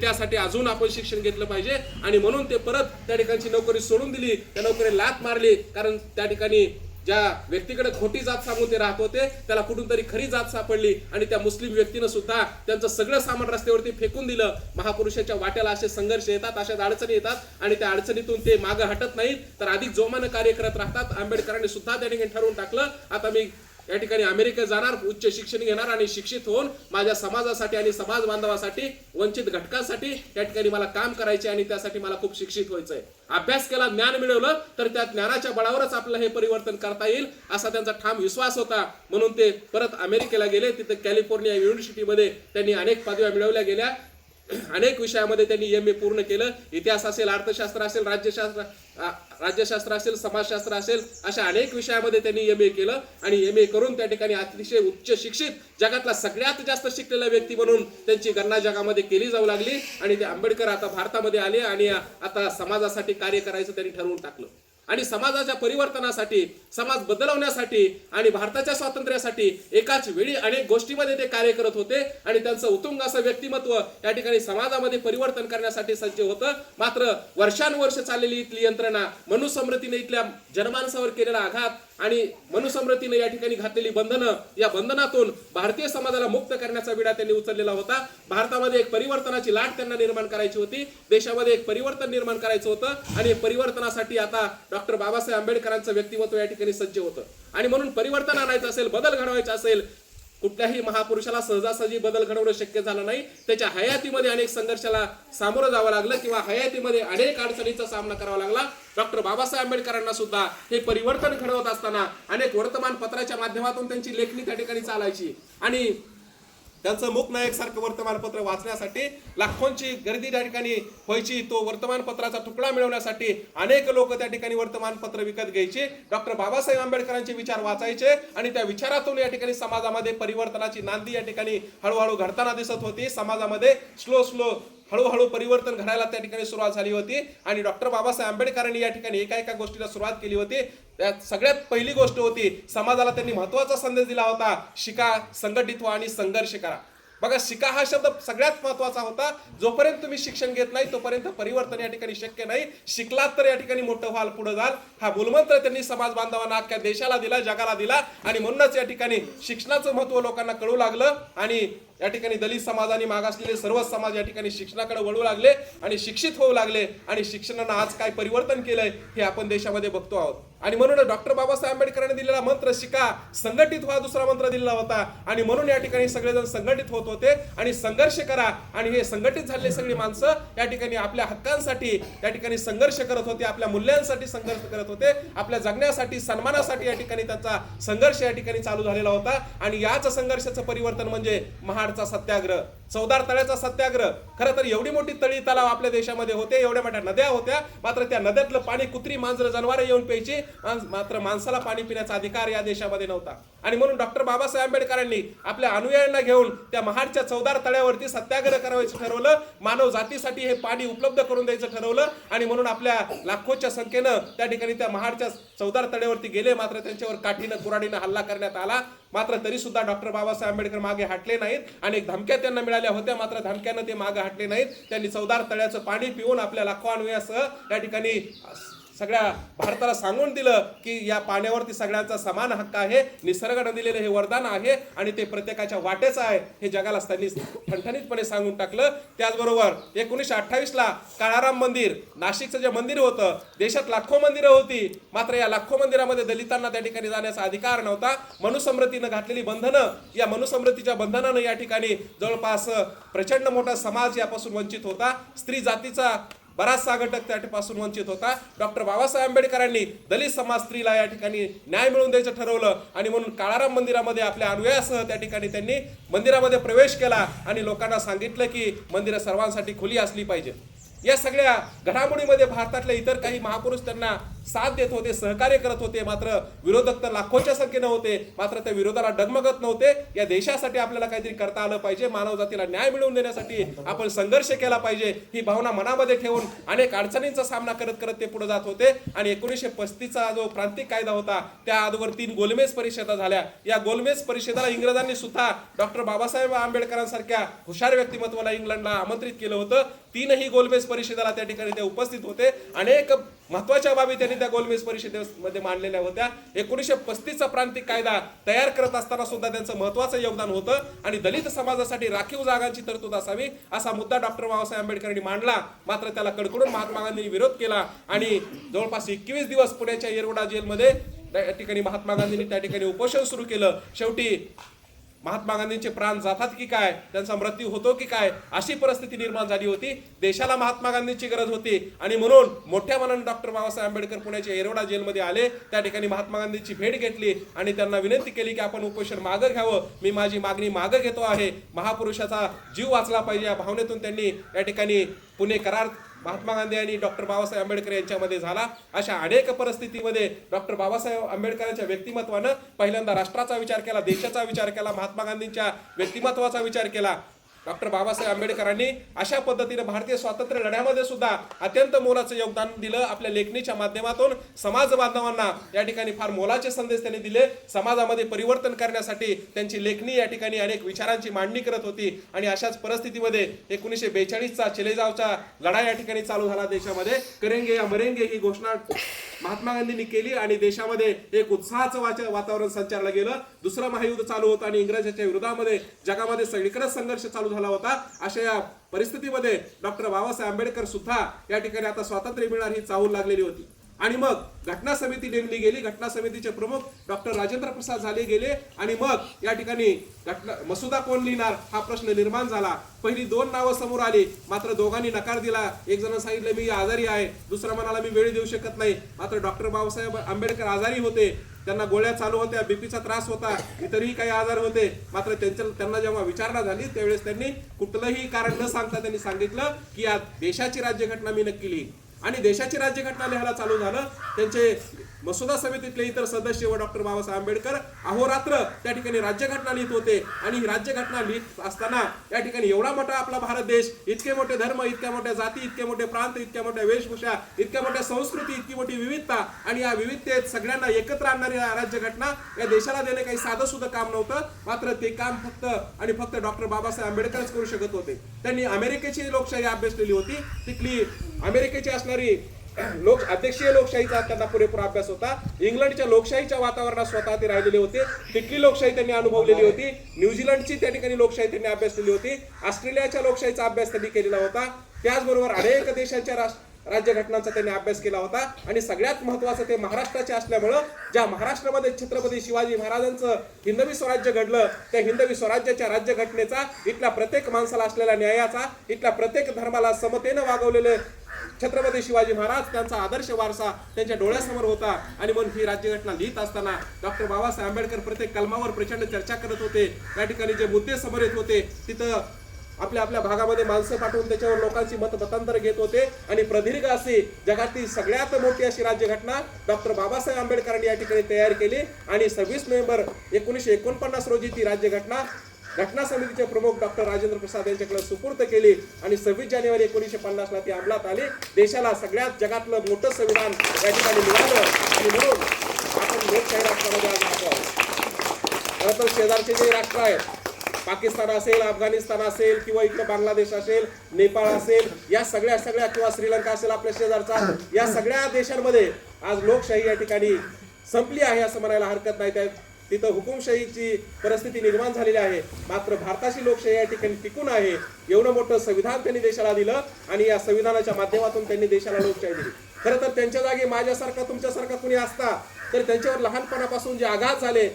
त्यासाठी अजून आपण शिक्षण घेतलं पाहिजे. आणि म्हणून ते परत त्या ठिकाणची नोकरी सोडून दिली. त्या नोकरी लात मारली. कारण त्या ठिकाणी ज्या व्यक्तीकडे खोटी जात सांगून ते राहत होते त्याला कुठून तरी खरी जात सापडली. आणि त्या मुस्लिम व्यक्तीनं सुद्धा त्यांचं सगळं सामान रस्त्यावरती फेकून दिलं. महापुरुषाच्या वाट्याला असे संघर्ष येतात अशा अडचणी येतात. आणि त्या अडचणीतून ते मागं हटत नाहीत. तर अधिक जोमानं कार्य करत राहतात. आंबेडकरांनी सुद्धा त्या ठिकाणी ठरवून टाकलं. आता मी या ठिकाणी अमेरिकेत जाणार उच्च शिक्षण घेणार आणि शिक्षित होऊन माझ्या समाजासाठी आणि समाज बांधवासाठी वंचित घटकासाठी या ठिकाणी मला काम करायचे आणि त्यासाठी मला खूप शिक्षित व्हायचंय. अभ्यास केला ज्ञान मिळवलं तर त्या ज्ञानाच्या बळावरच आपलं हे परिवर्तन करता येईल असा त्यांचा ठाम विश्वास होता. म्हणून ते परत अमेरिकेला गेले. तिथे कॅलिफोर्निया युनिव्हर्सिटीमध्ये त्यांनी अनेक पदव्या मिळवल्या गेल्या. अनेक विषयामध्ये त्यांनी एम ए पूर्ण केलं. इतिहास असेल अर्थशास्त्र असेल राज्यशास्त्र राज्यशास्त्र असेल समाजशास्त्र असेल अशा अनेक विषयामध्ये त्यांनी एम ए केलं. आणि एम ए करून त्या ठिकाणी अतिशय उच्च शिक्षित जगातला सगळ्यात जास्त शिकलेला व्यक्ती म्हणून त्यांची गणना जगामध्ये केली जाऊ लागली. आणि ते आंबेडकर आता भारतामध्ये आले आणि आता समाजासाठी कार्य करायचं त्यांनी ठरवून टाकलं. आणि समाजाच्या परिवर्तनासाठी समाज बदलवण्यासाठी आणि भारताच्या स्वातंत्र्यासाठी एकाच वेळी अनेक गोष्टीमध्ये ते कार्य करत होते आणि त्यांचं उत्तुंग असं व्यक्तिमत्व या ठिकाणी समाजामध्ये परिवर्तन करण्यासाठी सज्ज होतं. मात्र वर्षानुवर्ष चाललेली इथली यंत्रणा मनुसमृतीने इथल्या जनमानसावर केलेला आघात आणि मनुसमृतीने या ठिकाणी घातलेली बंधनं या बंधनातून भारतीय समाजाला मुक्त करण्याचा विडा त्यांनी उचललेला होता. भारतामध्ये एक परिवर्तनाची लाट त्यांना निर्माण करायची होती. देशामध्ये एक परिवर्तन निर्माण करायचं होतं. आणि परिवर्तनासाठी आता डॉक्टर बाबासाहेब आंबेडकरांचं व्यक्तिमत्व या ठिकाणी सज्ज होतं. आणि म्हणून परिवर्तन आणायचं असेल बदल घडवायचा असेल कुठल्याही महापुरुषाला सहजासहजी बदल घडवणं शक्य झालं नाही. त्याच्या हयातीमध्ये अनेक संघर्षाला सामोरं जावं लागलं किंवा हयातीमध्ये अनेक अडचणीचा सामना करावा लागला. डॉक्टर बाबासाहेब आंबेडकरांना सुद्धा हे परिवर्तन घडवत असताना अनेक वर्तमानपत्राच्या माध्यमातून त्यांची लेखणी त्या ठिकाणी चालायची. आणि त्यांचं मूकनायक सारखं वर्तमानपत्र वाचण्यासाठी लाखोंची गर्दी त्या ठिकाणी व्हायची. तो वर्तमानपत्राचा तुकडा मिळवण्यासाठी अनेक लोक त्या ठिकाणी वर्तमानपत्र विकत घ्यायचे. डॉक्टर बाबासाहेब आंबेडकरांचे विचार वाचायचे आणि त्या विचारातून या ठिकाणी समाजामध्ये परिवर्तनाची नांदी या ठिकाणी हळूहळू घडताना दिसत होती. समाजामध्ये स्लो स्लो हळूहळू परिवर्तन घडायला त्या ठिकाणी सुरुवात झाली होती. आणि डॉक्टर बाबासाहेब आंबेडकरांनी या ठिकाणी एका एका गोष्टीला सुरुवात केली होती. त्यात सगळ्यात पहिली गोष्ट होती समाजाला त्यांनी महत्त्वाचा संदेश दिला होता शिका संघटित व्हा आणि संघर्ष करा. बघा शिका हा शब्द सगळ्यात महत्त्वाचा होता. जोपर्यंत तुम्ही शिक्षण घेत नाही तोपर्यंत परिवर्तन या ठिकाणी शक्य नाही. शिकलात तर या ठिकाणी मोठं व्हाल पुढे जाल. हा मूलमंत्र त्यांनी समाज बांधवांना अख्ख्या देशाला दिला जगाला दिला. आणि म्हणूनच या ठिकाणी शिक्षणाचं महत्त्व लोकांना कळू लागलं. आणि या ठिकाणी दलित समाज आणि मागासलेले सर्व समाज या ठिकाणी शिक्षणाकडे वळू लागले आणि शिक्षित होऊ लागले आणि शिक्षणानं आज काय परिवर्तन केलंय हे आपण देशामध्ये बघतो आहोत. आणि म्हणून डॉक्टर बाबासाहेब आंबेडकरांनी दिलेला मंत्र शिका संघटित व्हा दुसरा मंत्र दिलेला होता. आणि म्हणून या ठिकाणी सगळेजण संघटित होत होते आणि संघर्ष करा. आणि हे संघटित झालेली सगळी माणसं या ठिकाणी आपल्या हक्कांसाठी या ठिकाणी संघर्ष करत होते आपल्या मूल्यांसाठी संघर्ष करत होते आपल्या जगण्यासाठी सन्मानासाठी या ठिकाणी त्यांचा संघर्ष या ठिकाणी चालू झालेला होता. आणि याच संघर्षाचं परिवर्तन म्हणजे प्रकारचा सत्याग्रह. चौदार तळ्याचा सत्याग्रह. खरं तर एवढी मोठी तळी तलाव आपल्या देशामध्ये होते एवढ्या मोठ्या नद्या होत्या मात्र त्या नद्यातलं पाणी कुत्री मांजर जनावर येऊन प्यायची मात्र माणसाला पाणी पिण्याचा अधिकार या देशामध्ये नव्हता. आणि म्हणून डॉक्टर बाबासाहेब आंबेडकरांनी आपल्या अनुयायांना घेऊन त्या महाडच्या चौदार तळ्यावरती सत्याग्रह करायचं ठरवलं मानव जातीसाठी हे पाणी उपलब्ध करून द्यायचं ठरवलं आणि म्हणून आपल्या लाखोच्या संख्येनं त्या ठिकाणी त्या महाडच्या चौदार तळ्यावरती गेले मात्र त्यांच्यावर काठीनं कुराडीनं हल्ला करण्यात आला. मात्र तरी सुद्धा डॉक्टर बाबासाहेब आंबेडकर मागे हटले नाहीत आणि धमक्या त्यांना मिळाल्या होत्या मात्र धमक्यानं ते मागे हटले नाहीत. त्यांनी चौदार तळ्याचं पाणी पिऊन आपल्या लाखो अनुयासह या ठिकाणी सगळ्या भारताला सांगून दिलं की या पाण्यावरती सगळ्यांचा समान हक्क आहे निसर्गानं दिलेलं हे वरदान आहे आणि ते प्रत्येकाच्या वाटेचं आहे हे जगाला त्यांनी ठणठणीतपणे सांगून टाकलं. त्याचबरोबर एकोणीसशे अठ्ठावीसला काळाराम मंदिर नाशिकचं जे मंदिर होतं देशात लाखो मंदिरं होती. मात्र या लाखो मंदिरामध्ये दलितांना त्या ठिकाणी जाण्याचा अधिकार नव्हता. मनुसमृतीनं घातलेली बंधनं या मनुसमृतीच्या बंधनानं या ठिकाणी जवळपास प्रचंड मोठा समाज यापासून वंचित होता. स्त्री जातीचा बराचसा घटक त्यापासून वंचित होता. डॉक्टर बाबासाहेब आंबेडकरांनी दलित समाज स्त्रीला या ठिकाणी न्याय मिळवून द्यायचं ठरवलं आणि म्हणून काळाराम मंदिरामध्ये आपल्या अनुयायासह त्या ठिकाणी त्यांनी मंदिरामध्ये प्रवेश केला आणि लोकांना सांगितलं की मंदिरं सर्वांसाठी खुली असली पाहिजे. या सगळ्या घडामोडीमध्ये भारतातले इतर काही महापुरुष त्यांना साथ देत होते सहकार्य करत होते मात्र विरोधक तर लाखोच्या संख्येनं होते मात्र त्या विरोधाला डगमगत नव्हते. या देशासाठी आपल्याला काहीतरी करता आलं पाहिजे मानव जातीला न्याय मिळवून देण्यासाठी आपण संघर्ष केला पाहिजे ही भावना मनामध्ये ठेवून अनेक अडचणींचा सामना करत करत ते पुढे जात होते. आणि एकोणीसशे पस्तीसचा जो प्रांतिक कायदा होता त्या आजवर तीन गोलमेज परिषदा झाल्या. या गोलमेज परिषदेला इंग्रजांनी सुद्धा डॉक्टर बाबासाहेब आंबेडकरांसारख्या हुशार व्यक्तिमत्वाला इंग्लंडला आमंत्रित केलं होतं. तीनही गोलमेज परिषदेला त्या ठिकाणी ते उपस्थित होते. अनेक महत्त्वाच्या बाबी त्यांनी त्या गोलमेज परिषदेमध्ये मांडलेल्या होत्या. एकोणीसशे पस्तीसचा प्रांतिक कायदा तयार करत असताना सुद्धा त्यांचं महत्वाचं योगदान होतं आणि दलित समाजासाठी राखीव जागांची तरतूद असावी असा मुद्दा डॉक्टर बाबासाहेब आंबेडकरांनी मांडला. मात्र त्याला कडकडून महात्मा गांधींनी विरोध केला आणि जवळपास एकवीस दिवस पुण्याच्या येरवडा जेलमध्ये त्या ठिकाणी महात्मा गांधींनी त्या ठिकाणी उपोषण सुरू केलं. शेवटी महात्मा गांधींचे प्राण जातात की काय? त्यांचा मृत्यू होतो की काय? अशी परिस्थिती निर्माण झाली होती. देशाला महात्मा गांधींची गरज होती. आणि म्हणून मोठ्या मनाने डॉक्टर बाबासाहेब आंबेडकर पुण्याच्या येरवडा जेलमध्ये आले. त्या ठिकाणी महात्मा गांधींची भेट घेतली आणि त्यांना विनंती केली की आपण उपोषण मागं घ्यावं. मी माझी मागणी मागं घेतो आहे. महापुरुषाचा जीव वाचला पाहिजे या भावनेतून त्यांनी या ठिकाणी पुणे करार महात्मा गांधी आणि डॉक्टर बाबासाहेब आंबेडकर यांच्यामध्ये झाला. अशा अनेक परिस्थितीमध्ये डॉक्टर बाबासाहेब आंबेडकरांच्या व्यक्तिमत्वानं पहिल्यांदा राष्ट्राचा विचार केला देशाचा विचार केला महात्मा गांधींच्या व्यक्तिमत्वाचा विचार केला. डॉक्टर बाबासाहेब आंबेडकरांनी अशा पद्धतीने भारतीय स्वातंत्र्य लढ्यामध्ये सुद्धा अत्यंत मोलाचं योगदान दिलं आपल्या लेखणीच्या माध्यमातून. समाज बांधवांना या ठिकाणी फार मोलाचे संदेश त्यांनी दिले. समाजामध्ये परिवर्तन करण्यासाठी त्यांची लेखणी या ठिकाणी अनेक विचारांची मांडणी करत होती. आणि अशाच परिस्थितीमध्ये एकोणीसशे बेचाळीसचा चिलेजावचा लढा या ठिकाणी चालू झाला देशामध्ये. करेंगे या मरेंगे ही घोषणा महात्मा गांधींनी केली आणि देशामध्ये एक उत्साहाचं वाच- वातावरण संचारलं गेलं. दुसरं महायुद्ध चालू होतं आणि इंग्रजांच्या विरोधामध्ये जगामध्ये सगळीकडे संघर्ष चालू झाला. झाला होता. अशा या परिस्थितीमध्ये डॉक्टर बाबासाहेब आंबेडकर सुद्धा या ठिकाणी आता स्वातंत्र्य मिळणार ही चाहूल लागलेली होती. आणि मग घटना समिती नेमली गेली. घटना समितीचे प्रमुख डॉक्टर राजेंद्र प्रसाद झाले गेले. आणि मग या ठिकाणी घटना मसुदा कोण लिहिणार हा प्रश्न निर्माण झाला. पहिली दोन नावं समोर आली. मात्र दोघांनी नकार दिला. एक जण सांगितलं मी आजारी आहे. दुसरा म्हणाला मी वेळ देऊ शकत नाही. मात्र डॉक्टर बाबासाहेब आंबेडकर आजारी होते. त्यांना गोळ्या चालू होत्या बीपीचा त्रास होता इतरही काही आजार होते. मात्र त्यांच्या त्यांना जेव्हा विचारणा झाली त्यावेळेस त्यांनी कुठलंही कारण न सांगता त्यांनी सांगितलं की या देशाची राज्यघटना मी नक्की लिहिली आणि देशाची राज्यघटना लिहायला चालू झालं. त्यांचे मसुदा समितीतले इतर सदस्य व डॉक्टर बाबासाहेब आंबेडकर अहोरात्र त्या ठिकाणी राज्यघटना लिहित होते. आणि ही राज्यघटना लिहित असताना या ठिकाणी एवढा मोठा आपला भारत देश इतके मोठे धर्म इतक्या मोठ्या जाती इतके मोठे प्रांत इतक्या मोठ्या वेशभूषा इतक्या मोठ्या संस्कृती इतकी मोठी विविधता आणि या विविधतेत सगळ्यांना एकत्र आणणारी राज्यघटना या देशाला देणे काही साधं सुद्धा काम नव्हतं. मात्र ते काम फक्त आणि फक्त डॉक्टर बाबासाहेब आंबेडकरच करू शकत होते. त्यांनी अमेरिकेची लोकशाही अभ्यासलेली होती. तिथली अमेरिकेची असणारी लोक अध्यक्षीय लोकशाहीचा त्यांना पुरेपूर अभ्यास होता. इंग्लंडच्या लोकशाहीच्या वातावरणात स्वतः ते राहिलेले होते. तिथली लोकशाही त्यांनी अनुभवलेली होती. न्यूझीलंडची त्या ठिकाणी लोकशाही त्यांनी अभ्यासलेली होती. ऑस्ट्रेलियाच्या लोकशाहीचा अभ्यास त्यांनी केलेला होता. त्याचबरोबर अनेक देशांच्या राष्ट्र राज्यघटनांचा त्यांनी अभ्यास केला होता. आणि सगळ्यात महत्वाचं ते महाराष्ट्राचे असल्यामुळं ज्या महाराष्ट्रामध्ये छत्रपती शिवाजी महाराजांचं हिंदवी स्वराज्य घडलं त्या हिंदवी स्वराज्याच्या राज्यघटनेचा इथल्या प्रत्येक माणसाला असलेल्या न्यायाचा इथल्या प्रत्येक धर्माला समतेनं वागवलेले छत्रपती शिवाजी महाराज त्यांचा आदर्श वारसा त्यांच्या डोळ्यासमोर होता. आणि म्हणून ही राज्यघटना लिहित असताना डॉक्टर बाबासाहेब आंबेडकर प्रत्येक कलमावर प्रचंड चर्चा करत होते. त्या ठिकाणी जे मुद्दे समोर येत होते तिथं आपल्या आपल्या भागामध्ये माणसं पाठवून त्याच्यावर लोकांची मतमतांतर घेत होते. आणि प्रदीर्घ अशी जगातील सगळ्यात मोठी अशी राज्यघटना डॉक्टर बाबासाहेब आंबेडकरांनी या ठिकाणी तयार केली. आणि सव्वीस नोव्हेंबर एकोणीसशे एकोणपन्नास रोजी ती राज्यघटना घटना समितीचे प्रमुख डॉक्टर राजेंद्र प्रसाद यांच्याकडे सुपूर्त केली. आणि सव्वीस जानेवारी एकोणीसशे पन्नासला ती अंमलात आली. देशाला सगळ्यात जगातलं मोठं संविधान या ठिकाणी मिळालं. आणि म्हणून आपण लोकशाही राष्ट्रामध्ये आज राहतो आहोत. खरं तर शेजारचे जे राष्ट्र आहेत पाकिस्तान असेल अफगाणिस्तान असेल किंवा इकडे बांगलादेश असेल नेपाळ असेल या सगळ्या सगळ्या किंवा श्रीलंका असेल आपल्या शेजारचा या सगळ्या देशांमध्ये आज लोकशाही या ठिकाणी संपली आहे असं म्हणायला हरकत नाही. त्या तिथं हुकुमशाहीची परिस्थिती निर्माण झालेली आहे. मात्र भारताची लोकशाही या ठिकाणी टिकून आहे. एवढं मोठं संविधान त्यांनी देशाला दिलं आणि या संविधानाच्या माध्यमातून त्यांनी देशाला लोकशाही दिली. खरं तर त्यांच्या जागी माझ्यासारखा तुमच्यासारखा कुणी असता तर त्यांच्यावर लहानपणापासून जे आघात झाले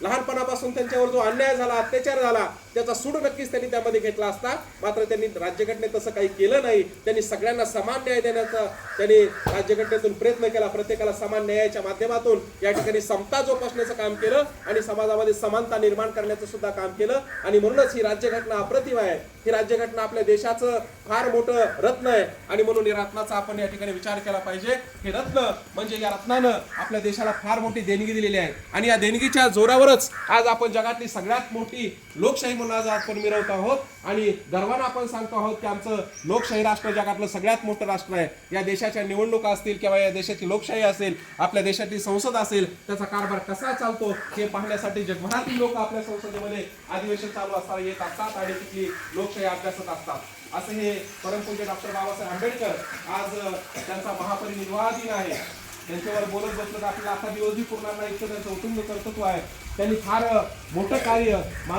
लहानपणापासून त्यांच्यावर जो अन्याय झाला अत्याचार झाला त्याचा सूड नक्कीच त्यांनी त्यामध्ये घेतला असता. मात्र त्यांनी राज्यघटनेत तसं काही केलं नाही. त्यांनी सगळ्यांना समान न्याय देण्याचा त्यांनी राज्यघटनेतून प्रयत्न केला. प्रत्येकाला समान न्यायाच्या माध्यमातून या ठिकाणी समता जोपासण्याचं काम केलं आणि समाजामध्ये समानता निर्माण करण्याचं सुद्धा काम केलं. आणि म्हणूनच ही राज्यघटना अप्रतिम आहे. ही राज्यघटना आपल्या देशाचं फार मोठं रत्न आहे. आणि म्हणून या रत्नाचा आपण या ठिकाणी विचार केला पाहिजे. हे रत्न म्हणजे या रत्नानं आपल्या देशाला फार मोठी देणगी दिलेली आहे. आणि या देणगीच्या जोरावरच आज आपण जगातली सगळ्यात मोठी लोकशाही म्हणून आज आपण मिरवत आहोत आणि गर्वानं आपण सांगतो आहोत की आमचं लोकशाही राष्ट्र जगातलं सगळ्यात मोठं राष्ट्र आहे. या देशाच्या निवडणुका असतील किंवा या देशाची लोकशाही असेल आपल्या देशाची संसद असेल त्याचा कारभार कसा चालतो हे पाहण्यासाठी जगभरातील लोक आपल्या संसदेमध्ये अधिवेशन चालू असताना येत असतात आणि तिथली लोकशाही अभ्यासत असतात. असं हे परमपूज्य डॉक्टर बाबासाहेब आंबेडकर आज त्यांचा महापरिनिर्वाह दिन आहे. त्यांच्यावर बोलत बसलं तर आपल्याला असा दिवसही पूर्ण नाही इतकं त्यांचं उतुंग कर्तृत्व आहे. त्यांनी फार मोठं कार्य मान-